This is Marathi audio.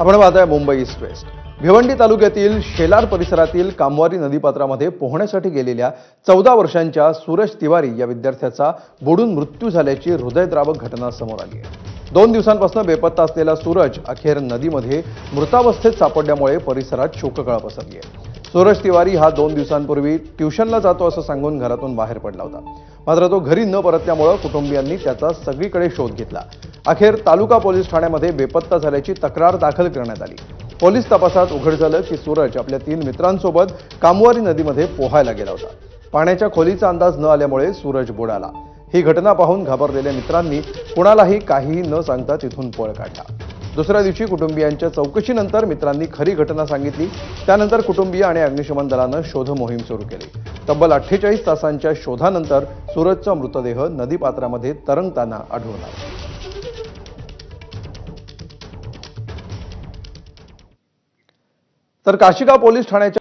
आपण पाहताय मुंबई ईस्ट वेस्ट. भिवंडी तालुक्यातील शेलार परिसरातील कामवारी नदीपात्रामध्ये पोहण्यासाठी गेलेल्या चौदा वर्षांच्या सूरज तिवारी या विद्यार्थ्याचा बुडून मृत्यू झाल्याची हृदयद्रावक घटना समोर आली आहे. दोन दिवसांपासून बेपत्ता असलेला सूरज अखेर नदीमध्ये मृतावस्थेत सापडल्यामुळे परिसरात शोककळा पसरली आहे. सूरज तिवारी हा दोन दिवसांपूर्वी ट्युशनला जातो असं सांगून घरातून बाहेर पडला होता. मात्र तो घरी न परतल्यामुळं कुटुंबियांनी त्याचा सगळीकडे शोध घेतला. अखेर तालुका पोलीस ठाण्यामध्ये बेपत्ता झाल्याची तक्रार दाखल करण्यात आली. पोलीस तपासात उघड झालं की सूरज आपल्या तीन मित्रांसोबत कामवारी नदीमध्ये पोहायला गेला होता. पाण्याच्या खोलीचा अंदाज न आल्यामुळे सूरज बुडाला. ही घटना पाहून घाबरलेल्या मित्रांनी कुणालाही काहीही न सांगता तिथून पळ काढला. दुसऱ्या दिवशी कुटुंबियांच्या चौकशीनंतर मित्रांनी खरी घटना सांगितली. त्यानंतर कुटुंबीय आणि अग्निशमन दलानं शोध मोहीम सुरू केली. तब्बल अठ्ठेचाळीस तासांच्या शोधानंतर सूरजचा मृतदेह नदीपात्रामध्ये तरंगताना आढळून आला. तर काशिका पोलीस ठाण्याच्या